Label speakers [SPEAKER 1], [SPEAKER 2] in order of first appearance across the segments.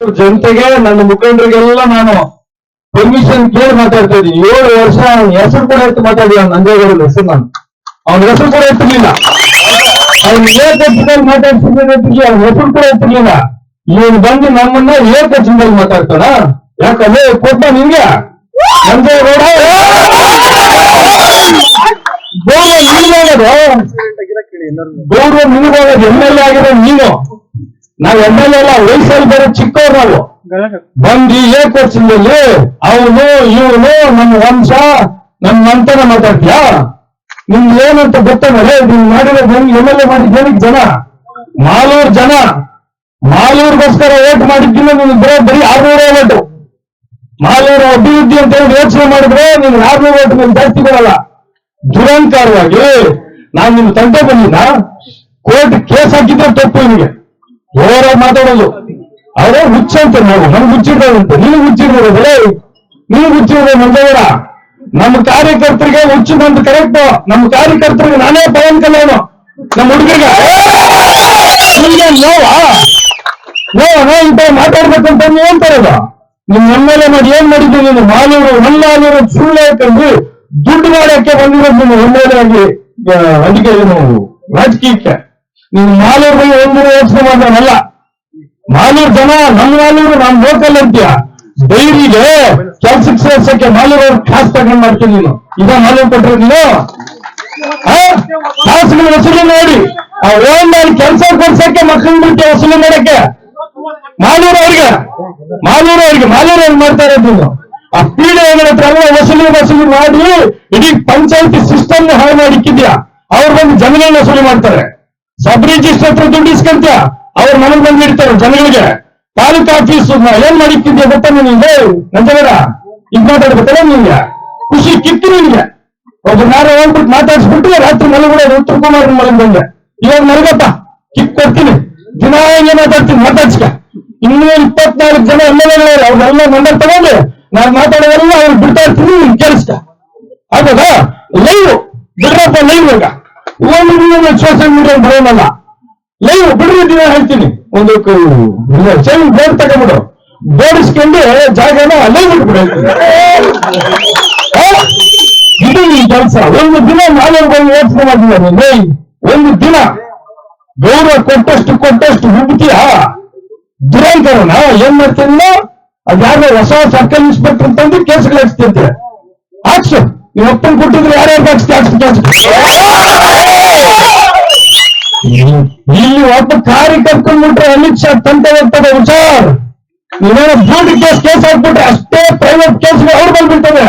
[SPEAKER 1] ಜನತೆಗೆ, ನನ್ನ ಮುಖಂಡರಿಗೆಲ್ಲ ನಾನು ಪರ್ಮಿಷನ್ ಕೇಳಿ ಮಾತಾಡ್ತಾ ಇದ್ದೀನಿ. ಏಳು ವರ್ಷ ಅವನ ಹೆಸರು ಕೂಡ ಎತ್ತು ಮಾತಾಡಿದ ನಂಜೇಗೌಡ ಹೆಸರು ನಾನು. ಅವನ ಹೆಸರು ಕೂಡ ಎತ್ತಿರ್ಲಿಲ್ಲ ಅವ್ನ ಏ ಖರ್ಚಿನಲ್ಲಿ ಮಾತಾಡ್ತಿದ್ದೆ ಅವ್ನ ಹೆಸರು ಕೂಡ ಎತ್ತಿರ್ಲಿಲ್ಲ ಇವನು ಬಂದು ನಮ್ಮನ್ನ ಏಕಚಿನಲ್ಲಿ ಮಾತಾಡ್ತಾನ? ಯಾಕಂದ್ರೆ ಕೊಟ್ಟ ನಿಂಗೆ. ನಂಜೇಗೌಡ ಗೌರವ ನಿನಗಾಗದು. ಗೌರವ ನಿನಗಾಗದು, ಎಂ ಎಲ್ ಎ ಆಗಿರೋ ನೀನು. ನಾವ್ ಎಂ ಎಲ್ ಎಲ್ಲ ವಯಸ್ಸಲ್ಲಿ ಬರೋ ಚಿಕ್ಕವ್ರು ನಾವು. ಬಂದು ಏಕವಚನದಲ್ಲಿ ಅವನು ಇವನು ನಮ್ಮ ವಂಶ ನಮ್ಮ ಮಂತನ ಮಾತಾಡ್ತೀಯಾ? ನಿಮ್ಗೆ ಏನಂತ ಗೊತ್ತ ಮೇಲೆ? ನೀವ್ ಮಾಡಿರೋ ಹೆಂಗ್ ಎಂ ಎಲ್ ಎ ಮಾಡಿದ ಜನ? ಮಾಲೂರ್ ಜನ. ಮಾಲೂರ್ಗೋಸ್ಕರ ಓಟ್ ಮಾಡಿದ್ದೀನಿ ನಿಮ್ಗೆ ಬರೋ ಬರೀ ಆರ್ನೂರ ಓಟು. ಮಾಲೂರ ಅಭಿವೃದ್ಧಿ ಅಂತ ಹೇಳಿ ಯೋಚನೆ ಮಾಡಿದ್ರೆ ನಿಮ್ಗೆ ಆರ್ನೂರ ಓಟ್ ನಿಮ್ಗೆ ಜಾಸ್ತಿ ಬರಲ್ಲ ದುರಂಕಾರವಾಗಿ. ನಾನ್ ನಿಮ್ ತಂಟೆ ಬಂದಿದ್ದ ಕೋರ್ಟ್ ಕೇಸ್ ಹಾಕಿದ್ರೆ ತಪ್ಪು ನಿಮಗೆ. ಜೋರಾಗಿ ಮಾತಾಡೋದು. ಅವರೇ ಹುಚ್ಚ ಅಂತ ನಾವು ನಮ್ಗೆ ಹುಚ್ಚಿಡ್ದಂತೆ ನೀನು ಹುಚ್ಚಿಡ್ಬೋದೇ ನೀವು ಹುಚ್ಚಿಡ್ಬೋದು ಮಂಜೇಗೌಡ ನಮ್ಮ ಕಾರ್ಯಕರ್ತರಿಗೆ ಹುಚ್ಚು ಬಂದು ಕರೆಕ್ಟ್ ನಮ್ಮ ಕಾರ್ಯಕರ್ತರಿಗೆ ನಾನೇ ಪವನ್ ಕಲ್ಯಾಣ. ನಮ್ಮ ಹುಡುಗರಿಗೆ. ನೋವಾ? ನೋವ ಇಂತ ಮಾತಾಡ್ಬೇಕಂತ ನೀವು ಏನ್ ತರೋದು ನಿಮ್ ಎಂ ಎಲ್ ಎ ಮಾಡಿ ಏನ್ ಮಾಡಿದ್ದು ನೀನು? ಮಾಲೂರು ಮಲ್ಲಾಲೂರು ಸುಳ್ಳು ದುಡ್ಡು ಮಾಡಕ್ಕೆ ಬಂದಿರೋದು ನಿಮ್ಮ ಎಂ ಎಲ್ ಎ ಆಗಿ ಅದಕ್ಕೆ ಏನು, ರಾಜಕೀಯಕ್ಕೆ. ನೀನು ಮಾಲೂರು ಬಗ್ಗೆ ಒಂದು ಯೋಚನೆ ಮಾಡೋನಲ್ಲ ಮಾಲೂರು ಜನ, ನಮ್ಮ ಮಾಲೂರು ನಮ್ ಲೋಕಲ್ ಅಂತೀಯ. ಡೈರಿಗೆ ಕೆಲ್ಸಕ್ಕೆ ಸೇರ್ಸಕ್ಕೆ ಮಾಲೂರು ಕಾಸು ತಗೊಂಡ್ ಮಾಡ್ತೀನಿ ನೀನು. ಇದ ಮಾಲೂರು ಕೊಟ್ಟರು ನೀನು? ಕಾಸುಗಳು ವಸೂಲಿ ಮಾಡಿ. ಆ ಓನ್ನಲ್ಲಿ ಕೆಲಸ ಕೊಡ್ಸಕ್ಕೆ ಮಕ್ಕಳು ಬಿಟ್ಟು ವಸೂಲಿ ಮಾಡಕ್ಕೆ. ಮಾಲೂರು ಅವ್ರಿಗೆ. ಮಾಲೂರು ಅವ್ರಿಗೆ. ಮಾಲೂರು ಏನ್ ಮಾಡ್ತಾ ಇರೋದು ನೀನು? ಆ ಹತ್ರ ಎಲ್ಲ ವಸೂಲಿ ವಸೂಲಿ ಮಾಡಿ, ಇಡೀ ಪಂಚಾಯತಿ ಸಿಸ್ಟಮ್ ಹಾಳು ಮಾಡಿಕ್ಕಿದ್ಯಾ ಅವ್ರು ಬಂದು ಜನಗಳನ್ನ ವಸೂಲಿ ಮಾಡ್ತಾರೆ. ಸಬ್ ರಿಜಿಸ್ಟರ್ ಹತ್ರ ದುಡ್ಡು ಇಸ್ಕಂತ ಅವ್ರ ಮನೆಗೆ ಬಂದು ಇಡ್ತಾರೆ ಜನಗಳಿಗೆ. ತಾಲೂಕು ಆಫೀಸ್ ಏನ್ ಮಾಡಿಕ್ಕಿದ್ಯಾ ಗೊತ್ತಾ ನಿನಗೆ ನಂಜಗಡ ಇದ್ ಮಾತಾಡ್ಬೇಕಲ್ಲ ನಿನ್ಗೆ ಖುಷಿ ಕಿತ್ತು ನಿನ್ಗೆ ಒಬ್ಬ ನಾರ ಹೋಗ್ಬಿಟ್ಟು ಮಾತಾಡ್ಸ್ಬಿಟ್ಟು ರಾತ್ರಿ ಮಲಗಿಬಿಡೋದು ಉತ್ತರ ಕುಮಾರ್ ಮನೆ ಬಂದೆ. ಇವಾಗ ಮಲಗಪ್ಪ, ಕಿಕ್ ಕೊಡ್ತೀನಿ. ದಿನ ಹಿಂಗೆ ಮಾತಾಡ್ತೀನಿ, ಮಾತಾಡ್ಸ್ಕ. ಇನ್ನೂರ ಇಪ್ಪತ್ನಾಲ್ಕು ಜನ ಎಲ್ಲ ಎಲ್ ಎ ಅವ್ರೆಲ್ಲ ನಂಬರ್ ತಗೊಂಡು ನಾನು ಮಾತಾಡೋದೆಲ್ಲ ಅವ್ರು ಬಿಡ್ತಾ ಇರ್ತೀನಿ ಕೇಳಿಸ್ಕ. ಹೌದಾ ಲೈವ್ ಬಿಡ್ರಪ್ಪ ಲೈವ್ ಈಗ. ಒಂದು ಸೋಷಿಯಲ್ ಮೀಡಿಯಾ ಬರೋನಲ್ಲ ಲೈವ್ ದಿನ ಹೇಳ್ತೀನಿ. ಒಂದು ಚೈನ್ ಬೋರ್ಡ್ ತಗೊಂಡ್ಬಿಡು. ಬೋರ್ಡಿಸ್ಕೊಂಡು ಜಾಗನ ಅಲ್ಲೇ ಬಿಟ್ಬಿಡು. ಇದು ನಿನ್ ಕೆಲಸ. ಒಂದು ದಿನ ನಾನೇ ಬಂದು ಯೋಚನೆ ಮಾಡಿಲ್ಲ ನೀನು ಒಂದು ದಿನ ಗೌರವ ಕೊಟ್ಟಷ್ಟು ಕೊಟ್ಟಷ್ಟು ಹುಡುಕಿಯಾ ದುರಂತರನ? ಏನ್ ಮಾಡ್ತೀನಿ ಅದ್ಯಾರೋ ಹೊಸ ಸರ್ಕಲ್ ಇನ್ಸ್ಪೆಕ್ಟರ್ ಅಂತಂದು ಕೇಸ್ಗಳು ಹಾಕ್ಸ್ತಿರ್ತೀರ ಹಾಕ್ಸು. ನೀವು ಒಪ್ಪನ್ ಕೊಟ್ಟಿದ್ರೆ ಯಾರ್ಯಾರು ಹಾಕ್ಸ್ತಿ? ಹಾಕ್ಸ್ಬಿಟ್ಟು ಇಲ್ಲಿ ಕಾರಿ ಕರ್ಕೊಂಡ್ಬಿಟ್ರೆ ಅಮಿತ್ ಶಾ ತಂತೆ ಹೋಗ್ತದೆ ಹುಷಾರ್ ನೀವೇನೋ ಬೋರ್ಡ್ ಕೇಸ್ ಕೇಸ್ ಹಾಕ್ಬಿಟ್ರೆ ಅಷ್ಟೇ ಪ್ರೈವೇಟ್ ಕೇಸ್ಗೆ ಅವ್ರು ಬಂದ್ಬಿಡ್ತದೆ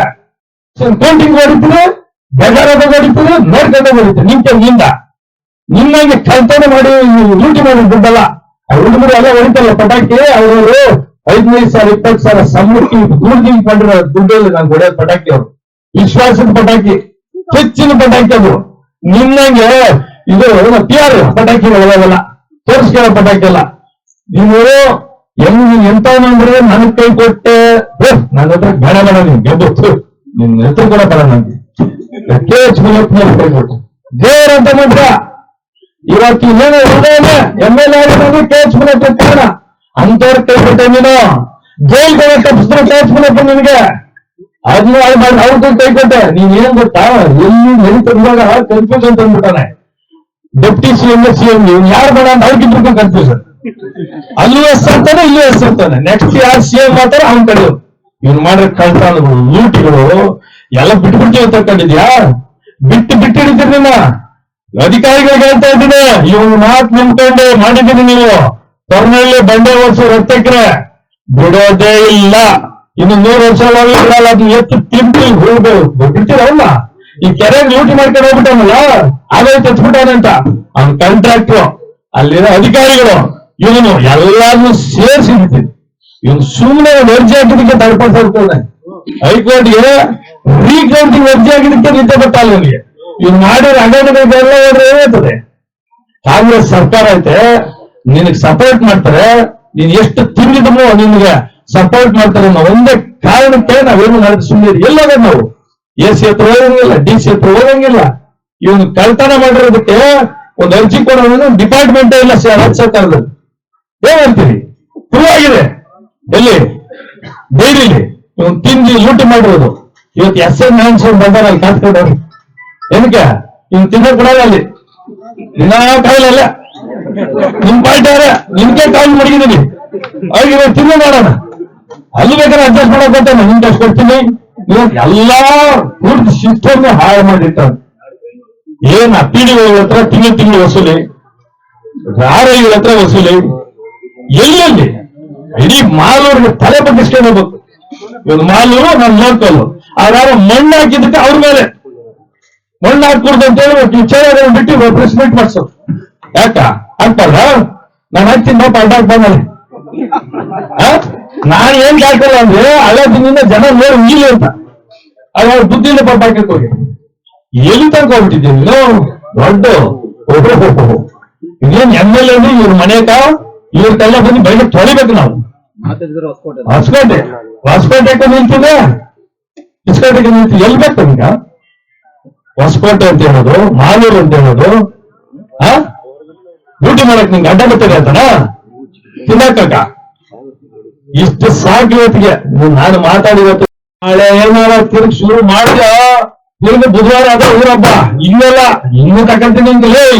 [SPEAKER 1] ಕೌಂಟಿಂಗ್ ಹೊಡಿತೀನಿ ಬೇಜಾರಾಗ ಹೊಡಿತೀನಿ ನೋಡ್ಕೊಂಡೆ ಹೊಡಿತೀನಿ ನಿಮ್ ಕೆಲಿಂದ ನಿಮ್ಮಂಗೆ ಕಲ್ತನೆ ಮಾಡಿ ಲೂಟಿ ಮಾಡಿ ದುಡ್ಡಲ್ಲ. ಹುಡುಗರು ಎಲ್ಲ ಹೊಡಿತಲ್ಲ ಪಟಾಕಿ ಅವರು ಐದೈದು ಸಾವಿರ, ಇಪ್ಪತ್ತು ಸಾವಿರ ಸಮೃದ್ಧಿ ದುಡ್ಡು ಪಡೆದ ದುಡ್ಡಲ್ಲಿ ನಾನು ಹೊಡೆಯೋದು ಪಟಾಕಿ ಅವರು. ವಿಶ್ವಾಸದ ಪಟಾಕಿ, ಹೆಚ್ಚಿನ ಪಟಾಕಿ ಅದು. ನಿನ್ನಂಗೆ ಇದು ಪಿ ಆರ್ ಪಟಾಕಿ ಒಳಗಲ್ಲ ತೋರಿಸ್ಕೊಳ್ಳೋ ಪಟಾಕಿಲ್ಲ ನೀವು ಎಲ್ಲಿ ನೀನ್ ಎಂತವನು ಅಂದ್ರೆ ನನಗ್ ಕೈ ಕೊಟ್ಟೆ. ನನ್ನ ಹತ್ರ ಬೇಡ ಬೇಡ ನೀನ್, ಗೆದ್ದು ನಿನ್ ಹೆಸರು ಕೂಡ ಬೇಡ ನಂಗೆ. ಕೆ ಎಚ್ ದೇವರಂತ ಮಾತ್ರ. ಇವತ್ತು ಏನು ಹೃದಯ ಎಂ ಎಲ್ ಎ ಆಗಿರೋದು ಕೆ ಅಂತವ್ರ ಕೈ ಕೊಟ್ಟೆ ನೀನು. ಜೈಲ್ಗೆ ತಪ್ಪಿಸಿದ್ರೆ ಕೆ ಎಚ್ ಮುನಿಯಪ್ಪ ನಿನಗೆ. ಅದನ್ನ ಅವ್ರಿಗೂ ಕೈ ಕೊಟ್ಟೆ. ನೀನ್ ಏನ್ ಗೊತ್ತಾ? ಎಲ್ಲಿ ಎಲ್ಲಿ ತಂದಾಗ confusion ತಂದ್ಬಿಟ್ಟಾನೆ. Deputy C M C M ಇವ್ನು ಯಾರು ಬೇಡ ಅಂತ ಅವ್ರಿಗಿದ್ರು ಕನ್ಫ್ಯೂಷನ್ ಅಲ್ಲೂ ಎಸ್ ಅಂತಾನೆ ಇಲ್ಲೂ ಎಸ್ ಅಂತಾನೆ ನೆಕ್ಸ್ಟ್ ಯಾರು ಸಿ ಎಂ ಮಾಡ್ತಾರೆ ಅವ್ನ ಕಡೆಯವರು ಇವ್ನು ಮಾಡಿರೋ ಕಳ್ತಾನಗಳು ಲೂಟಿಗಳು, ಎಲ್ಲ ಬಿಟ್ಟು ತಕೊಂಡಿದ್ಯಾ ಬಿಟ್ಟು ಬಿಟ್ಟು ಹಿಡಿತೀರಿ ನಿನ್ನ ಅಧಿಕಾರಿಗಳಿಗೆ ಹೇಳ್ತಾ ಇದ್ದೀನಿ, ಇವ್ನ ಮಾತು ನಿಂತ್ಕೊಂಡು, ಮಾಡಿದ್ದೀನಿ ನೀವು. ಕೊರ್ನಳ್ಳಿ ಬಂಡೆ ವರ್ಷ ರಕ್ತಕ್ಕೆ ಬಿಡೋದೇ ಇಲ್ಲ. ಇನ್ನು ನೂರು ವರ್ಷ ಬಿಡಲ್ಲ, ಅದು ಎತ್ತು ತಿಂಪಿ ಹೋಗ್ಬೇಕು ಬಿಡ್ತೀರಲ್ಲ ಈ ಕೆರೆ ಲೂಟಿ ಮಾಡ್ಕೊಂಡು ಹೋಗ್ಬಿಟ್ಟವಲ್ಲ ಆಗೋಯ್ತು ಅಂತ. ಅವ್ನ ಕಾಂಟ್ರಾಕ್ಟ್ರು ಅಲ್ಲಿರೋ ಅಧಿಕಾರಿಗಳು, ಇವನು ಎಲ್ಲಾರನ್ನು ಸೇರಿಸಿ ಇವನು ಸುಮ್ಮನೆ ಅರ್ಜಿ ಹಾಕಿದಕ್ಕೆ ಇರ್ತಾನೆ ಹೈಕೋರ್ಟ್ಗೆ ರೀಕೌಂಟಿಂಗ್ ಅರ್ಜಿ ಹಾಕಿದಕ್ಕೆ ನಿದ್ದೆ ಗೊತ್ತಲ್ಲ ನನಗೆ ಇವ್ ಮಾಡಿರೋ ಹಗರಣಗಳಿಗೆಲ್ಲ ಹೋದ್ರೆ ಏನಾಗ್ತದೆ? ಕಾಂಗ್ರೆಸ್ ಸರ್ಕಾರ ಐತೆ, ನಿನಗೆ ಸಪೋರ್ಟ್ ಮಾಡ್ತಾರೆ, ನೀನ್ ಎಷ್ಟು ತಿಂದಿದ್ರು ನಿನ್ಗೆ ಸಪೋರ್ಟ್ ಮಾಡ್ತಾರೆ ಅನ್ನೋ ಒಂದೇ ಕಾರಣಕ್ಕೆ ನಾವೇನು ನಡೆಸಿ ಸುಮ್ಮನೆ ನಾವು. ಎ ಎತ್ರ ಹೋಗಂಗಿಲ್ಲ ಡಿ ಸಿ ಎತ್ರ ಹೋಗಂಗಿಲ್ಲ ಇವನು ಕಳ್ತನ ಮಾಡಿರೋದಕ್ಕೆ ಒಂದು ಅರ್ಜಿ ಕೊಡೋದು ಡಿಪಾರ್ಟ್ಮೆಂಟ್ ಇಲ್ಲ ರಾಜ್ಯ ಸರ್ಕಾರದಲ್ಲಿ ಏನಂತೀರಿ ಪ್ರೂವ್ ಆಗಿದೆ. ಎಲ್ಲಿ? ಡೈರಿಲಿ ಇವನು ತಿಂದು ಲೂಟ್ ಮಾಡಿರೋದು. ಇವತ್ತು ಎಸ್ ಎನ್ ನ್ಯಾನ್ಸನ್ ಬಂದಾರ ಅಲ್ಲಿ ಕಾತ್ಕೊಂಡವ್ರು. ಏನಕ್ಕೆ? ಇವನು ತಿನ್ನ ಕೊಡೋದ ಅಲ್ಲಿ. ನಿನ್ನ ಕಾಯಿಲಲ್ಲ. ನಿಮ್ ಪಾರ್ಟಿ ಅವರ, ನಿಮ್ಗೆ ಕಾಯಿಲ್ ಮಡಗಿದೀನಿ ಅವ್ರಿಗೆ ಇವತ್ತು ತಿನ್ನ ಮಾಡೋಣ ಅಲ್ಲಿ ಬೇಕಾದ್ರೆ ಅಡ್ಜಸ್ಟ್ ಮಾಡೋಕ್ಕಂತ ಬರ್ತಾನೆ ನಿಮ್ಗೆ ಅಷ್ಟು ಕೊಡ್ತೀನಿ. ಎಲ್ಲಾ ಪೂರ್ತಿ ಸಿಸ್ಟಮ್ ಹಾಳು ಮಾಡಿರ್ತಾರೆ. ಏನ್ ಅಪ್ಪಿಡಿಗಳ ಹತ್ರ ತಿಂಗಳು ತಿಂಗಳು ವಸೂಲಿ? ರಾರೈಗಳ ಹತ್ರ ವಸೂಲಿ? ಎಲ್ಲೆಲ್ಲಿ? ಇಡೀ ಮಾಲೂರಿಗೆ ತಲೆ ಬಗ್ಗಿಸ್ಕೊಂಡು ಹೋಗ್ಬೇಕು ಇವತ್ತು ಮಾಲೂರು, ನಾನು ಲೋಕಲ್. ಆದ್ರೆ ಮಣ್ಣು ಹಾಕಿದ್ದಕ್ಕೆ ಅವ್ರ ಮೇಲೆ. ಮಣ್ಣು ಹಾಕ್ಬಾರ್ದು ಅಂತ ಹೇಳಿ ವಿಚಾರ ಬಿಟ್ಟು ಪ್ರೆಸ್ ಮೀಟ್ ಮಾಡ್ಸೋದು ಯಾಕ? ಅಂತಲ್ಲ ನಾನು ಹಾಕ್ತೀನಿ ಪಾಪ ಅಡ್ಡಾಕ್ ಬಂದಲ್ಲಿ ನಾನು ಏನ್ ಹಾಕಲ್ಲ ಅಂದ್ರೆ ಹಳೆ ದಿನದಿಂದ ಜನ ನೋಡಿ ನೀಲಿ ಅಂತ. ಅದು ಅವ್ರ ಬುದ್ಧಿಯಿಂದ ಪಾಪ ಹಾಕಕ್ ಹೋಗಿ ಎಲ್ಲಿ ತನಕ ಹೋಗ್ಬಿಟ್ಟಿದ್ದೀನಿ ದೊಡ್ಡ ಇದೇನ್ ಎಂ ಎಲ್ ಎ ಇವ್ರ ಮನೆಗ ತಲೆ ಬಂದು ಬೆಳಗ್ಗೆ ತೊಳಿಬೇಕು ನಾವು.
[SPEAKER 2] ಹೊಸಕೋಟೆ.
[SPEAKER 1] ಹೊಸ್ಕೋಟೆ ನಿಲ್ತಿದೆ ಇಸ್ಕೋಟೆಗೆ ನಿಲ್ತಿ ಎಲ್ಲಿ ಬೇಕು ನಿಮ್ಗ ಹೊಸಕೋಟೆ ಅಂತ ಹೇಳೋದು, ಮಾಲೂರು ಅಂತ ಹೇಳೋದು. ಡ್ಯೂಟಿ ಮಾಡಕ್ ನಿಂಗೆ ಅಡ್ಡ ಬರ್ತದೆ ಅಂತನಾ ತಿನ್ನಕ್ಕ ಇಷ್ಟು ಸಾಕು ಇವತ್ತಿಗೆ ನೀನ್ ಮಾತಾಡಿವತ್ತು ನಾಳೆ ಏನಾರ ತಿರುಗಿ ಶುರು ಮಾಡಿದ ತಿರುಗಿ ಬುಧವಾರ ಅದ ಊರಬ್ಬ ಇನ್ನೆಲ್ಲ ಇನ್ನು ಅಂತ ಹೇಳಿ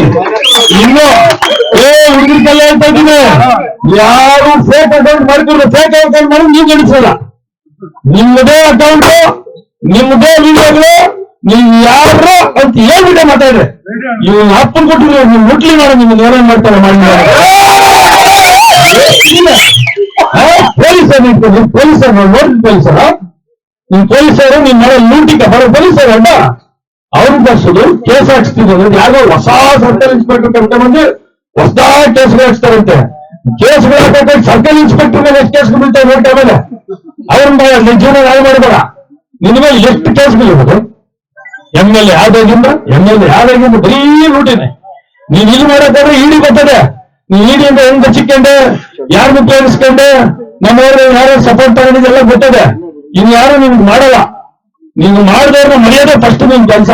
[SPEAKER 1] ಇನ್ನು ಏ ಹುಡುಗರಿಗೆಲ್ಲ ಹೇಳ್ತಾ ಇದ್ದೀನಿ ಯಾರು ಫೇಕ್ ಅಕೌಂಟ್ ಮಾಡ್ಕೊಂಡು ಫೇಕ್ ಅಕೌಂಟ್ ಮಾಡಿ ನೀವು ನಡೆಸಲ್ಲ ನಿಮ್ಮದೇ ಅಕೌಂಟ್ ನಿಮ್ಮದೇ ವಿಡಿಯೋಗಳು ನೀವು ಯಾರು ಅಂತ ಹೇಳ್ಬಿಟ್ಟೆ ಮಾತಾಡ್ರಿ ಇವ್ ಅಪ್ಪನ್ ಕೊಟ್ಟಿದ್ರು ನೀವು ಮುಟ್ಲಿ ಮಾಡಿ ನಿಮ್ಗೆ ಏನೇನ್ ಮಾಡ್ತಾರೆ ಮಾಡಿ ಪೊಲೀಸರ್ ಪೊಲೀಸರು ನೋಡಿ ಪೊಲೀಸರ. ನಿಮ್ ಪೊಲೀಸರು ನಿಮ್ ಮನೆ ಲೂಟಿಕ ಬರೋ ಪೊಲೀಸರು ಅಡ್ಡ ಅವ್ರು ಬರ್ಸೋದು ಕೇಸ್ ಹಾಕ್ಸ್ತಿದ್ರು. ಯಾರೋ ಹೊಸ ಸರ್ಕಲ್ ಇನ್ಸ್ಪೆಕ್ಟರ್ ಕರ್ಕೊಂಡ್ಬಂದು ಹೊಸ ಕೇಸ್ಗಳು ಹಾಕ್ಸ್ತಾರಂತೆ. ಕೇಸ್ಗಳು ಹಾಕಕ್ಕೆ ಸರ್ಕಲ್ ಇನ್ಸ್ಪೆಕ್ಟರ್ ಮೇಲೆ ಎಷ್ಟು ಕೇಸ್ಗಳು ಬೀಳ್ತಾವೆ ನೋಡ್ತಾ ಮೇಲೆ ಅವ್ರನ್ನ ಜೀವನ ಹಾಳು ಮಾಡಬೇಡ. ನಿನ್ನ ಮೇಲೆ ಎಷ್ಟು ಕೇಸ್ಗಳು ಇರೋದು? ಎಂ ಎಲ್ ಎ ಆದಾಗಿಂದ ಎಂ ಎಲ್ ಎ ಆದಾಗಿಂದ ಬರೀ ಲೂಟಿನೇ. ನೀನ್ ಇಲ್ಲಿ ಮಾಡಕ್ಕಾದ್ರೆ ಇಡಿ ಬರ್ತದೆ. ನೀನ್ ಅಂದ್ರೆ ಹೆಂಗ್ ಬಚ್ಚಿಕೊಂಡೆ? ಯಾರನ್ನು ಉಪಯೋಗಿಸ್ಕೊಂಡೆ ನಮ್ಮವ್ರು ಯಾರು ಸಪೋರ್ಟ್ ತಗೊಂಡಿದ್ದೆಲ್ಲ ಗೊತ್ತದೆ. ಇನ್ ಯಾರು ನಿಮ್ಗೆ ಮಾಡಲ್ಲ. ನೀನು ಮಾಡಿದವ್ರನ್ನ ಮರ್ಯಾದೆ ಫಸ್ಟ್ ನಿನ್ ಕೆಲಸ.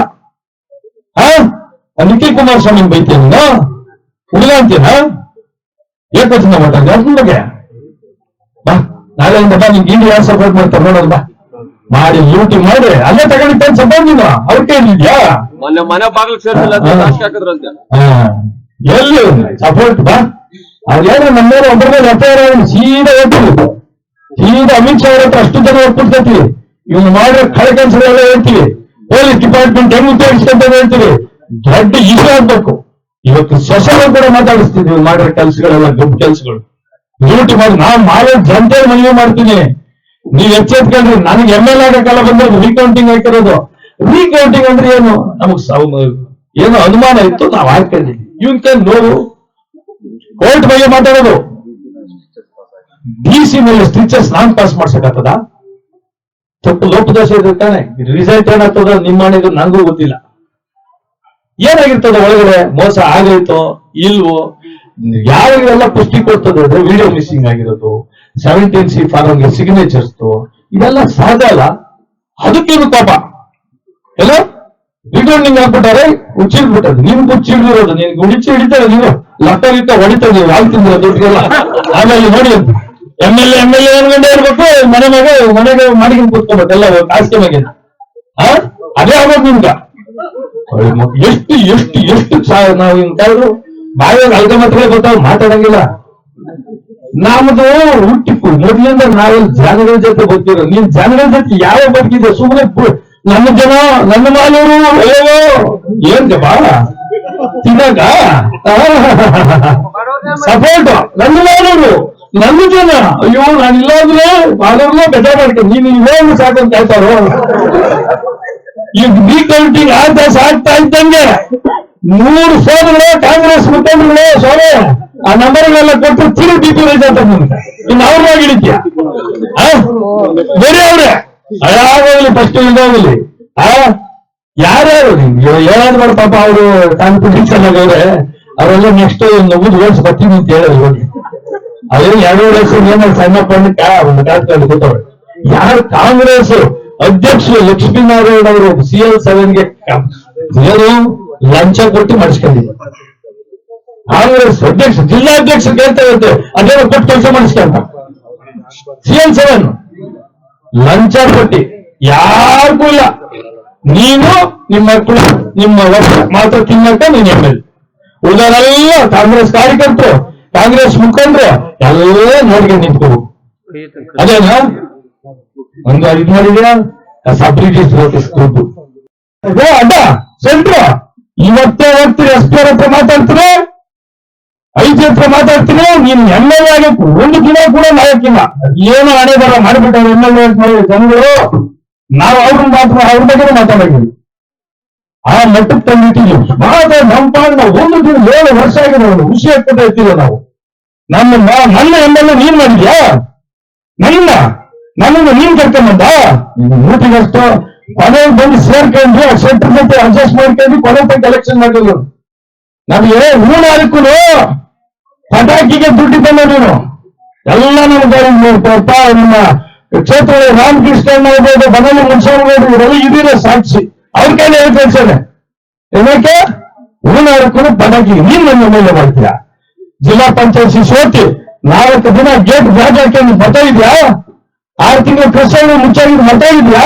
[SPEAKER 1] ಹಾ? ನಿಖಿಲ್ ಕುಮಾರಸ್ವಾಮಿ ಬೈತೀನಿ ನೀನು? ಹುಡುಗ ಅಂತೀನ ಏಕವಚನ ಮಾಡ್ತಾರೆ ಅದ್ರ ಬಗ್ಗೆ. ಬಾ ನಾಳೆಯಿಂದ ಬಾ ನಿಮ್ಗೆ ಇಂಡಿ ಯಾರು ಸಪೋರ್ಟ್ ಮಾಡ್ತಾರೆ ನೋಡೋದು ಬಾ. ಮಾಡಿ ಲೂಟಿ ಮಾಡಿ ಅಲ್ಲೇ ತಗೊಂಡಿದ್ದ ಸಪೋರ್ಟ್ ನೀನು. ಅವ್ರ ಕೈಲಿದ್ಯಾ
[SPEAKER 2] ಮೊನ್ನೆ ಮನೆ ಬಾಗಿಲು ಸೇರ್ಸಿಲ್ಲ.
[SPEAKER 1] ಎಲ್ಲಿ? ಸಪೋರ್ಟ್ ಬಾ. ಅದೇನೋ ನಮ್ಮ ಮೇಲೆ ಒಬ್ಬರ ಎಫ್ಐಆರ್ ಸೀದಾ ಹೇಳ್ತೀವಿ ಸೀದಾ ಅಮಿತ್ ಶಾ ಅವ್ರ ಹತ್ರ ಅಷ್ಟು ಜನ ಒಪ್ಪಿಡ್ತೀವಿ ಇವ್ನು ಮಾಡಿರೋ ಕಳೆ ಕೆಲಸಗಳೆಲ್ಲ ಹೇಳ್ತೀವಿ. ಪೊಲೀಸ್ ಡಿಪಾರ್ಟ್ಮೆಂಟ್ ಹೆಂಗ್ ಉಪಯೋಗಿಸ್ಕೊಂತ ಹೇಳ್ತೀವಿ. ದೊಡ್ಡ ಇಶ್ಯೂ ಆಗ್ಬೇಕು. ಇವತ್ತು ಸೊಸೆಗಳು ಕೂಡ ಮಾತಾಡಿಸ್ತಿದ್ವಿ ಮಾಡಿರೋ ಕೆಲಸಗಳೆಲ್ಲ ದೊಡ್ಡ ಕೆಲಸಗಳು. ಡ್ಯೂಟಿ ಮಾಡಿ ನಾವು ಮಾಡೋ ಜನತೆ ಮನವಿ ಮಾಡ್ತೀನಿ. ನೀವ್ ಎಚ್ಚೆತ್ಕೊಂಡ್ರಿ ನನಗೆ ಎಂ ಎಲ್ ಆಗಕ್ಕೆಲ್ಲ ಬಂದ್ರೆ ರೀಕೌಂಟಿಂಗ್ ಹಾಕಿರೋದು. ರೀಕೌಂಟಿಂಗ್ ಅಂದ್ರೆ ಏನು? ನಮಗ್ ಏನು ಏನೋ ಅನುಮಾನ ಇತ್ತು ನಾವು ಹಾಕೊಂಡಿದ್ವಿ ಇವನ್ ಕೈ ನೋವು ಕೋರ್ಟ್ ಬಗ್ಗೆ ಮಾತಾಡೋದು. ಡಿ ಸಿ ಮೇಲೆ ಸ್ಟಿಚಸ್ ನಾನ್ ಪಾಸ್ ಮಾಡ್ಸಕ್ಕಾಗ್ತದ? ತಪ್ಪು ಲೋಪ ದೋಷ ಇರ್ತಾನೆ ರಿಸಲ್ಟ್ ಏನಾಗ್ತದ? ನಿಮ್ಮ ಮನೆಗೆ ನನಗೂ ಗೊತ್ತಿಲ್ಲ. ಏನಾಗಿರ್ತದ ಒಳಗಡೆ? ಮೋಸ ಆಗೈತೋ, ಇಲ್ವೋ? ಯಾರಿಗೆಲ್ಲ ಪುಷ್ಟಿ ಕೊಡ್ತದೆ ವಿಡಿಯೋ ಮಿಸ್ಸಿಂಗ್ ಆಗಿರೋದು ಸೆವೆಂಟೀನ್ ಸಿ ಫಾರ್ಮ್ಗೆ ಸಿಗ್ನೇಚರ್ಸ್ ಇದೆಲ್ಲ ಸಹಜ ಅಲ್ಲ. ಅದಕ್ಕೇನು ಪಾಪ. ಎಲ್ಲ? ರಿಟರ್ನಿಂಗ್ ಹಾಕ್ಬಿಟ್ಟಾರೆ ಹುಚ್ಚಿಡ್ಬಿಟ್ಟದು ನಿಮ್ಗೆ ಹುಚ್ಚಿಡ್ದಿರೋದು. ನಿನ್ಗೆ ಹುಡಿಚಿ ಹಿಡಿತಾರೆ ನೀವು. ಲಟ್ಟ ಗಿಟ್ಟ ಹೊಡಿತಾರೆ ನೀವು ಹಾಲು ತಿಂದ್ರೆ ದುಡ್ಡುಗೆಲ್ಲ? ಆಮೇಲೆ ನೋಡಿ M L M L A ಅನ್ಕೊಂಡೇ ಇರ್ಬೇಕು, ಮನೆ ಮಗ, ಮನೆಗೆ ಮಾಡಿಕೊಂಡು ಕೂತ್ಕೋಬೇಕು, ಎಲ್ಲ ಕಾಸಿಗೆ ಮಗ ಅದೇ ಆಗೋದು ನಿಮ್ಗ. ಎಷ್ಟು ಎಷ್ಟು ಎಷ್ಟು ನಾವು ಹಿಂಗ್ ಕರೆದು ಅಲ್ಗ ಮಾತ್ರ ಗೊತ್ತಾಗ ಮಾತಾಡಂಗಿಲ್ಲ. ನಮ್ದು ಹುಟ್ಟಿಪ್ಪು ಮೊದ್ಲಿಂದ ನಾವೆಲ್ಲ ಜನಗಳ ಜೊತೆ ಗೊತ್ತಿರೋ ನೀನ್ ಜನಗಳ ಜೊತೆ ಯಾವ ಬದುಕಿದೆ ಸುಮ್ಮನೆ ನನ್ನ ಜನ ನನ್ನ ಮಾಲೂರು ಏನ್ ಬಾ ತಿನ್ನಾಗ ಸಪೋರ್ಟ್ ನನ್ನ ಮಾಲೂರು ನನ್ನ ಜನ. ಅಯ್ಯೋ ನಾನು ಇಲ್ಲ ಅಂದ್ರೆ ಮಾಲೂರ್ನ ಬೆಟ್ಟ ಮಾಡ್ಕೊಂಡು ನೀನು ಇವಾಗ ಸಾಕು ಕೇಳ್ತಾರೋ ಈಗ ಬಿ ಟ್ವೆಂಟಿ ಆದ ಸಾಕ್ತಾ ಇದ್ದಂಗೆ ನೂರು ಸೋದರಗಳು ಕಾಂಗ್ರೆಸ್ ಮುಖಂಡರುಗಳು ಸೋರೆ ಆ ನಂಬರ್ಗಳೆಲ್ಲ ಕೊಟ್ಟು ತಿರುಗಿ ಬಿ ಪಿ ರೈಸ್ ಅಂತ ಇನ್ನ ಇನ್ನು ಅವ್ರನ್ನ ಹಿಡಿತೀಯ ಬೇರೆ ಅವ್ರೆ. ಅಯ್ಯಾಗಲಿ ಫಸ್ಟ್ ಇಲ್ದಾಗಲಿ. ಆ ಯಾರ್ಯಾರು ಹೇಳೋದು ಬೇಡ ಪಾಪ ಅವರು ಕಾನ್ಫಿಡೆನ್ಸ್ ಅವ್ರೆ ಅವರೆಲ್ಲ ನೆಕ್ಸ್ಟ್ ಮುಗಿದು ಓಡ್ಸ್ ಬರ್ತೀನಿ ಅಂತ ಹೇಳೋದು ಹೋಗಿ ಅದೇ ಎರಡು ವರ್ಷ ಏನೋ ಸಣ್ಣ ಪಣ್ಣ ಒಂದು ಕಾತ್ಕೊಂಡು ಕೂತವ್ರೆ. ಯಾರು ಕಾಂಗ್ರೆಸ್ ಅಧ್ಯಕ್ಷರು ಲಕ್ಷ್ಮೀನಾರಾಯಣ ಅವರು ಸಿ ಎಲ್ ಸೆವೆನ್ಗೆ ಏನು ಲಂಚ ಕೊಟ್ಟು ಮಾಡಿಸ್ಕೊಂಡಿದ್ರು. ಕಾಂಗ್ರೆಸ್ ಅಧ್ಯಕ್ಷ ಜಿಲ್ಲಾಧ್ಯಕ್ಷ ಕೇಳ್ತಾ ಇರುತ್ತೆ ಅದೇನೋ ಕೊಟ್ಟು ಕೆಲಸ ಮಾಡಿಸ್ಕೊಂಡ ಸಿ ಎಲ್ ಸೆವೆನ್ ಲಂಚ ಕೊಟ್ಟಿ. ಯಾರಿಗೂ ಇಲ್ಲ. ನೀನು ನಿಮ್ಮ ಮಕ್ಕಳು ನಿಮ್ಮ ಮಾತ್ರ ತಿನ್ನಕ ನೀನ್ ಎಂ ಎಲ್ ಕಾಂಗ್ರೆಸ್ ಕಾರ್ಯಕರ್ತರು, ಕಾಂಗ್ರೆಸ್ ಮುಖಂಡರು, ಎಲ್ಲ ನೋಡ್ಕೊಂಡು ನಿಂತು ಅದೇನಾ? ಒಂದು ಇದು ಮಾಡಿದ್ಯಾ ಸಬ್ರಿಟೀಸ್ ನೋಟಿಸ್ ಅಡ್ಡ, ಸೆಂಟ್ರ, ಇವತ್ತೇ ಹೋಗ್ತೀರಿ, ಎಸ್ ಪಿ ಹತ್ರ ಮಾತಾಡ್ತೀರಿ? ಐದು ಹತ್ರ ಮಾತಾಡ್ತೀನಿ ನೀನ್ ಎಂ ಎಲ್ ಎ ಒಂದು ದಿನ ಕೂಡ ನಾಯಕಿಲ್ಲ. ಏನು ಹಣೆ ಬರ ಮಾಡಿಬಿಟ್ಟ ಎಂ ಎಲ್ ಎ ಜನಗಳು. ನಾವು ಅವ್ರನ್ನ ಮಾತ್ರ ಅವ್ರ ಬಗ್ಗೆ ಮಾತಾಡಿದ್ವಿ ಆ ಮಟ್ಟಕ್ಕೆ ತಂದಿಟ್ಟಿದ್ವಿ ಮಾತ್ರ ನಮ್ಮ ಪಾಡ್ ನಾವು ಒಂದು ದಿನ ಏಳು ವರ್ಷ ಆಗಿದೆ ಅವರು. ಖುಷಿ ಆಗ್ತದೆ ಇರ್ತೀವಿ ನಾವು. ನಮ್ಮ ನನ್ನ ಎಂ ನೀನ್ ಮಾಡಿದ್ಯಾ? ನನ್ನ? ನನ್ನನ್ನು ನೀನ್ ಕರ್ಕೊಂಬಂದ ಊಟಿಗಷ್ಟು, ಕೊನೆಗೆ ಬಂದು ಸೇರ್ಕೊಂಡು ಆ ಶೆಟ್ರ್ ಜೊತೆ ಅಡ್ಜಸ್ಟ್ ಮಾಡ್ಕೊಂಡು ಕೊನೆ ತನಕ ಎಲೆಕ್ಷನ್ ಮಾಡಿದ್ರು ನಮಗೆ ಮೂನಾಲ್ಕು ಪಟಾಕಿಗೆ ದುಡ್ಡು ಬಂದ ನೀನು. ಎಲ್ಲ ನಮ್ಗೆ ನಿಮ್ಮ ಕ್ಷೇತ್ರದ ರಾಮಕೃಷ್ಣ ಆಗ್ಬೋದು ಬದಲಿ ಮುನ್ಸ್ವಾಮಿಗಳು ಇವರೆಲ್ಲ ಇದೀರ ಸಾಕ್ಷಿ. ಅವ್ರ ಕೈಲಿ ಹೇಳಿ ಕಳ್ಸೋದೆ ಏನಕ್ಕೆ? ಹೂನಾಡ್ಕೊಂಡು ಪಟಾಕಿಗೆ ನೀನ್ ನನ್ನ ಮೇಲೆ ಮಾಡ್ತೀಯಾ? ಜಿಲ್ಲಾ ಪಂಚಾಯತ್ ಸೋತಿ, ನಾಲ್ಕು ದಿನ ಗೇಟ್ ಬ್ಯಾಗ್ ಹಾಕಿ ಮತ ಇದ್ಯಾ? ಆರು ತಿಂಗಳ ಕೃಷಿ ಮುಚ್ಚಾಗಿದ್ ಮತ ಇದ್ಯಾ?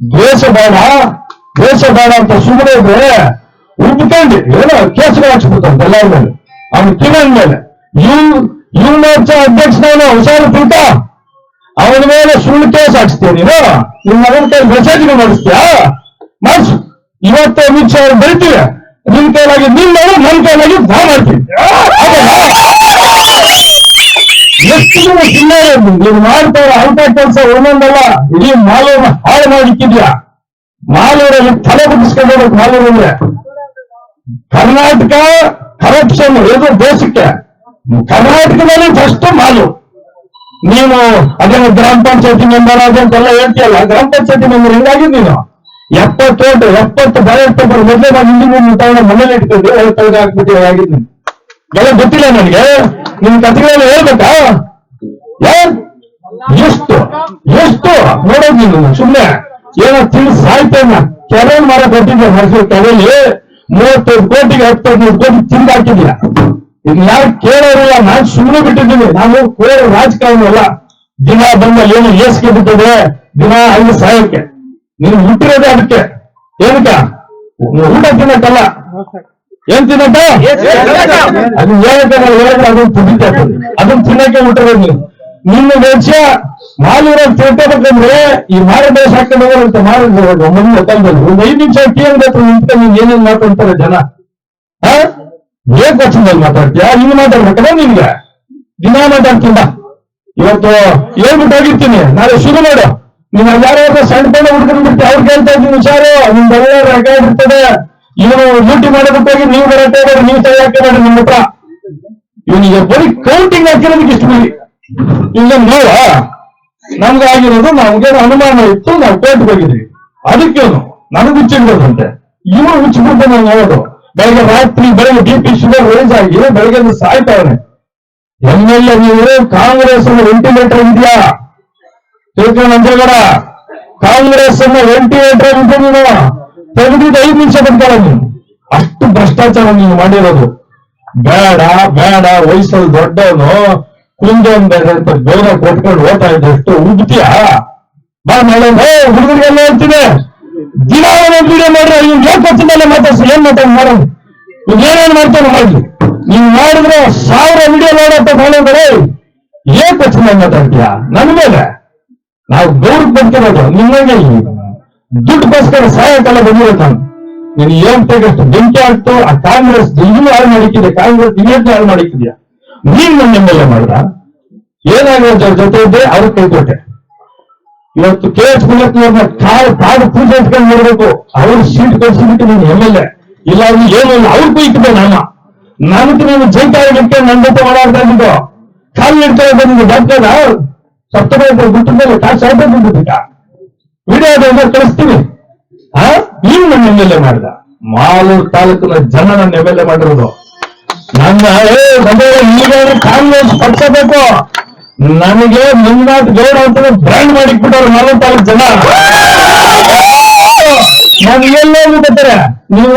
[SPEAKER 1] ದ್ವೇಷ ಬೇಡ. ದ್ವೇಷ ಬೇಡ ಅಂತ ಸುಮ್ಮನೆ ಇದ್ರೆ ಉಬ್ಕೊಂಡು ಏನೋ ಕೇಸುಗಳು ಹಾಕ್ಸ್ಬಿಡ್ತಾನೆ ಎಲ್ಲರ ಮೇಲೆ. ಅವ್ನು ಕಿರಣ್ ಮೇಲೆ ಇವ್ ಇವ್ ಮೋರ್ಚಾ ಅಧ್ಯಕ್ಷನವನು ಹುಷಾರು ತಿಳ್ಕ ಅವನ ಮೇಲೆ ಸುಳ್ಳು ಕೇಸ್ ಹಾಕ್ಸ್ತೀಯ ನೀನು? ನಿಮ್ ಮಗನ ಕೈ ಮೆಸೇಜ್ಗಳು ಮಾಡಿಸ್ತೀಯಾ? ಮಾಡಿಸು ಇವತ್ತು ಅಮಿತ್ ಶಾ ಅವ್ರು ಬರ್ತೀವಿ. ನಿನ್ ಕೈಲಾಗಿ ನೀನ್ ಮಾಡು ನನ್ ಕೈಲಾಗಿ ಭಾ ಮಾಡ್ತೀನಿ ಎಷ್ಟು ದಿನ ಸುಮ್ಮನೆ? ನೀನು ಮಾಡ್ತಾರ ಅಂತ ಕೆಲಸ ಒಂದೊಂದಲ್ಲ? ಇಡೀ ಮಾಲೂರನ್ನ ಹಾಳು ಮಾಡಿಕ್ಕಿದ್ಯಾ ಮಾಲೂರಲ್ಲಿ ತಲೆ ಬುಟ್ಟಿಸ್ಕೊಂಡು ಹೋಗ್ಬೇಕು ಮಾಲೂರು ಅಂದ್ರೆ ಕರ್ನಾಟಕ ಕರಪ್ಷನ್ ಎದುರು ದೇಶಕ್ಕೆ. ಕರ್ನಾಟಕದಲ್ಲಿ ಫಸ್ಟ್ ಮಾಲು ನೀನು ಅದೇನು ಗ್ರಾಮ ಪಂಚಾಯತಿ ಮೆಂಬರ್ ಅಂತೆಲ್ಲ ಹೇಳ್ತೀಯಲ್ಲ, ಗ್ರಾಮ ಪಂಚಾಯತಿ ಮೆಂಬರ್ ಹೆಂಗಾಗಿದ್ ನೀನು? ಎಪ್ಪತ್ತೋಟು ಎಪ್ಪತ್ತು ಬಯರ್ ಪೇಪರ್ ಮೊದಲೇ ನಾನು ಹಿಂದಿನ ಮನೇಲಿ ಇಟ್ಕೊಂಡು ಹೇಳ್ತಾ ಹಾಕ್ಬಿಟ್ಟು ಎಲ್ಲ ಗೊತ್ತಿಲ್ಲ ನನಗೆ? ನಿನ್ ಕಥೆಗಳೆಲ್ಲ ಹೇಳ್ಬೇಕಾ? ಎಷ್ಟು? ಎಷ್ಟು? ನೋಡೋದ್ ನೀನು ಸುಮ್ಮನೆ ಏನೋ ತಿಳಿಸಿ ಸಾಯ್ತೇನ ಕೆರೆ ಮರ ಕೊಟ್ಟಿದ್ದೆ ಮೈಸೂರು ಕೆರೆಯಲ್ಲಿ? ಮೂವತ್ತೈದು ಕೋಟಿಗೆ ಹತ್ತೈದು ಕೋಟಿ ತಿಂದು ಈಗ ಯಾರು ಕೇಳೋರಿಲ್ಲ, ನಾನು ಸುಮ್ಮನೆ ಬಿಟ್ಟಿದ್ದೀನಿ. ನಾನು ಕೇಳೋ ರಾಜಕಾರಣ ಅಲ್ಲ. ದಿನ ಬಂದ ಏನು ಏಸಿಗೆ ಬಿಟ್ಟಿದೆ ದಿನ ಐದು ಸಾವಿರಕ್ಕೆ. ನೀನು ಹುಟ್ಟಿರೋದೇ ಅದಕ್ಕೆ. ಏನಕ್ಕ? ಊಟ ತಿನ್ನಕ್ಕಲ್ಲ? ಏನ್ ತಿನ್ನಕ್ಕ? ಅದನ್ನ ಏನಕ್ಕೆ ಹೇಳಿದ್ರೆ ಅದನ್ನ ತಿಂದಿದ್ದೆ. ಅದನ್ನ ತಿನ್ನಕ್ಕೆ ಹುಟ್ಟಿರೋದು ನೀನು. ನಿನ್ನ ದೇಶ ಮಾಲೂರಾಗ ತಿಳ್ಕೋಬೇಕಂದ್ರೆ ಈ ಮಾರ ದೇಶ ಹಾಕೊಂಡು ಹೋಗೋದಂತ ಮಾಡಿದ್ರು ಮುಂದೆ ಒಂದು ಐದು ನಿಮಿಷ ಕೇಳಬೇಕು ನಿಂತ ನೀನ್ ಏನೇನ್ ಮಾತಾಡ್ತಾರೆ ಜನ? ಹಾ ಏಕ್ ಪಕ್ಷದಲ್ಲಿ ಮಾತಾಡ್ತೀಯ? ಇನ್ನು ಮಾತಾಡ್ಬೇಕಲ್ಲ ನಿನ್ಗೆ? ದಿನ ಮಾತಾಡ್ತೀನ ಇವತ್ತು ಹೇಳ್ಬಿಟ್ಟು ಹೋಗಿರ್ತೀನಿ ನಾಳೆ ಶುರು ಮಾಡು. ನೀನ್ ಯಾರ್ಯಾರ ಸಣ್ಣ ಪಣ್ಣ ಹುಡುಗರು ಬಿಡ್ತೀವಿ ಅವ್ರು ಕೇಳ್ತಾ ಇದ್ದೀನಿ, ಹುಷಾರು. ನಿಮ್ದೆಲ್ಲ ರೆಕಾರ್ಡ್ ಇರ್ತದೆ? ಇವನು ಡ್ಯೂಟಿ ಮಾಡೋದಕ್ಕೆ ಹೋಗಿ ನೀವು ಬರತ್ತೆ ನೀವು ಸರಿ ಹಾಕಿದ್ರೆ ನಿಮ್ಮ ಹತ್ರ? ಇವನಿಗೆ ಬರೀ ಕೌಂಟಿಂಗ್ ಹಾಕಿರೋದಕ್ಕೆ ಇಷ್ಟು ಬರೀ ಈಗ ನಮ್ಗಾಗಿರೋದು ನಮ್ಗೆ ಆಗಿರೋದು ನಮ್ಗೇನು ಅನುಮಾನ ಇತ್ತು, ನಾವು ಕೋರ್ಟ್ ಹೋಗಿದ್ವಿ. ಅದಕ್ಕೇನು ನನಗೆ ಹುಚ್ಚಿಡ್ಬೋದಂತೆ ಇವನು ಹುಚ್ಚಿಬಿಟ್ಟು ನಾನು ನೋಡೋದು ಬೆಳಗ್ಗೆ ರಾತ್ರಿ ಬೆಳಗ್ಗೆ ಬಿ ಪಿ ಶುಗರ್ ರೈಸ್ ಆಗಿ ಬೆಳಗ್ಗೆ ಒಂದು ಸಾಯ್ತಾವನೆ. ಎಂ ಎಲ್ ಎ ನೀವು ಕಾಂಗ್ರೆಸ್ ವೆಂಟಿಲೇಟರ್ ಇದೆಯಾ ತಿಳ್ಕೊಂಡು ಕಾಂಗ್ರೆಸ್ ಅನ್ನು ವೆಂಟಿಲೇಟರ್ ಇದೆ ನೀನು? ತೆಗೆದಿದ್ದು ಐದು ನಿಮಿಷ ಬರ್ತಾರ ನೀನು. ಅಷ್ಟು ಭ್ರಷ್ಟಾಚಾರ ನೀನು ಮಾಡಿರೋದು. ಬೇಡ ಬೇಡ, ವಯಸ್ಸಲ್ಲಿ ದೊಡ್ಡವನು ಕುಂದೋನ್ ಬೇಡ ಅಂತ ಬೇರೆ ಕೊಟ್ಕೊಂಡು ಓದ್ತಾ ಇದ್ದಷ್ಟು ಉಗ್ತಿಯಾ ಬಾ ನಾಳೆ ಹೇ, ಹುಡುಗರಿಗೆಲ್ಲ ಹೇಳ್ತೀನಿ. ದಿನ ಒಂದೊಂದು ವಿಡಿಯೋ ಮಾಡ್ರೆ ಇವ್ ಯಾಕೆ ಹೊತ್ತಿನಲ್ಲೇ ಮಾತಾಡ್ಸಿ ಏನ್ ಮಾತಾಡ್ ಮಾಡೋದು? ಇವ್ ಏನೇನ್ ಮಾಡ್ತಾನೆ ಮಾಡ್ಲಿ ನೀವ್ ಮಾಡಿದ್ರೆ ಸಾವಿರ ವಿಡಿಯೋ ಮಾಡೋ ಮಾಡೋದ್ರೆ ಏನ್ ಹೊತ್ತಿನ ಮಾತಾಡ್ತೀಯ ನನ್ ಮೇಲೆ? ನಾವು ಗೌರವ ಬದುಕಿರೋದು ನಿಮ್ಮಂಗೆ ದುಡ್ಡುಗೋಸ್ಕರ ಸಾಯಂಕಾಲ ಬಂದಿರುತ್ತೆ ನೀನು. ಏನ್ ತೆಗಷ್ಟು ಬೆಂಕಿ ಆಗ್ತು ಆ ಕಾಂಗ್ರೆಸ್ ಇನ್ನೂ ಹಾಳು ಮಾಡಿಕ್ಕಿದೆ ಕಾಂಗ್ರೆಸ್ ಇನ್ನೇನು ಹಾಳು ಮಾಡಿಕ್ಕಿದ್ಯಾ ನೀನ್ ನನ್ನ ಎಂ ಎಲ್ ಎ ಮಾಡ್ದ? ಅವ್ರ ಜೊತೆ ಇದ್ದೆ ಅವ್ರ ಕೈ ಕೊಟ್ಟೆ. ಇವತ್ತು ಕೆ ಎಸ್ ಮುಲ್ಲಪ್ಪನವ್ರನ್ನ ಕಾಳು ಕಾಡು ಪೂಜೆ ಇಟ್ಕೊಂಡು ನೋಡ್ಬೇಕು. ಅವ್ರ ಸೀಟ್ ಕೊಡ್ಸಿಬಿಟ್ಟು ನೀನು ಎಂ ಎಲ್ ಎ ಇಲ್ಲ, ಅವ್ರು ಏನು ಇಲ್ಲ. ಅವ್ರಿಗೂ ನಾನು ನಾನು ನನಗೆ ನೀನು ಇಟ್ಕೊಂಡು ನನ್ನ ಜೊತೆ ಓಡಾಡ್ತಾ ಇದ್ದು ಕಾಲು ಇಡ್ಕೊಂಡು ಬಂದಿದ್ದು ಡಾಕ್ಟರ್ ಸಪ್ತಮೇ ಬಿಟ್ಟ ಮೇಲೆ ಕಾಸು ಸಾಯ್ತಾ ಬಂದಿದ್ದ ವಿಡಿಯೋದಿಂದ ಕಳಿಸ್ತೀವಿ ಆ? ನೀನು ನನ್ನ ಎಂ ಎಲ್ ಎ ಮಾಡಿದ. ಮಾಲೂರು ತಾಲೂಕಿನ ಜನ ನನ್ನ ಎಂ ಎಲ್ ಎ ಮಾಡಿರೋದು. ನನ್ನ ಈಗ ಕಾಂಗ್ರೆಸ್ ಪಡಿಸಬೇಕು ನನಗೆ ಮುಂದಾಟ ಗೌಡ ಅಂತ ಬ್ರ್ಯಾಂಡ್ ಮಾಡಿಕ್ಬಿಟ್ಟವ್ರು ನಾಲ್ಕು ತಾಲೂಕು ಜನ ನನಗೆಲ್ಲ ಬರ್ತಾರೆ ನೀವು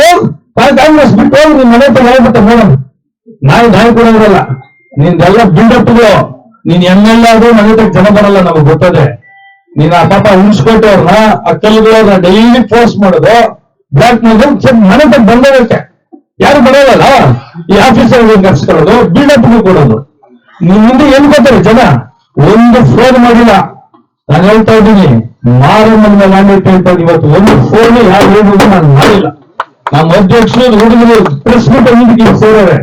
[SPEAKER 1] ಕಾಂಗ್ರೆಸ್ ಬಿಟ್ಟು ಹೋಗಿ, ನಿಮ್ ಮನೆ ಹತ್ರ ಹೇಳ್ಬಿಟ್ಟು ನೋಡೋಣ ನಾಯಿ ನಾಯಿ ಕೊಡೋದಿರಲ್ಲ ನಿಂದೆಲ್ಲ ಬಿಲ್ಡಪ್ಗಳು ನೀನ್ ಎಂ ಎಲ್ ಎ ಆದ್ರೂ ಮನೆ ಹತ್ರ ಜನ ಬರಲ್ಲ ನಮಗೆ ಗೊತ್ತದೆ. ನೀನ್ ಆ ಪಾಪ ಉಳಿಸ್ಕೊಟ್ಟವ್ರನ್ನ ಆ ಕಲ್ಲುಗಳನ್ನ ಡೈಲಿ ಫೋರ್ಸ್ ಮಾಡೋದು. ಬ್ಲಾಕ್ ಮಾಡೋದು ಮನೆ ತಗ ಬಂದೋಗಕ್ಕೆ ಯಾರು ಬರೋದಲ್ಲ? ಈ ಆಫೀಸರ್ ಕರ್ಸ್ಕೊಳ್ಳೋದು ಬಿಲ್ಡಪ್ ಕೊಡೋದು. ನಿಮ್ ಮುಂದೆ ಏನ್ ಗೊತ್ತಾರೆ ಜನ? ಒಂದು ಫೋನ್ ಮಾಡಿಲ್ಲ. ನಾನು ಹೇಳ್ತಾ ಇದ್ದೀನಿ, ಮಾರಮ್ಮನ ಲ್ಯಾಂಡ್ ಹೇಳ್ತಾ ಇದ್ದೀನಿ, ಇವತ್ತು ಒಂದು ಫೋನ್ ಯಾರು ಹೇಳ್ಬೋದು ನಾನು ಮಾಡಿಲ್ಲ. ನಮ್ಮ ಅಧ್ಯಕ್ಷರು, ಹುಡುಗರು ಪ್ರೆಸ್ ಮೀಟ್ ಮೀಟಿಂಗ್ ಸೇರವೆ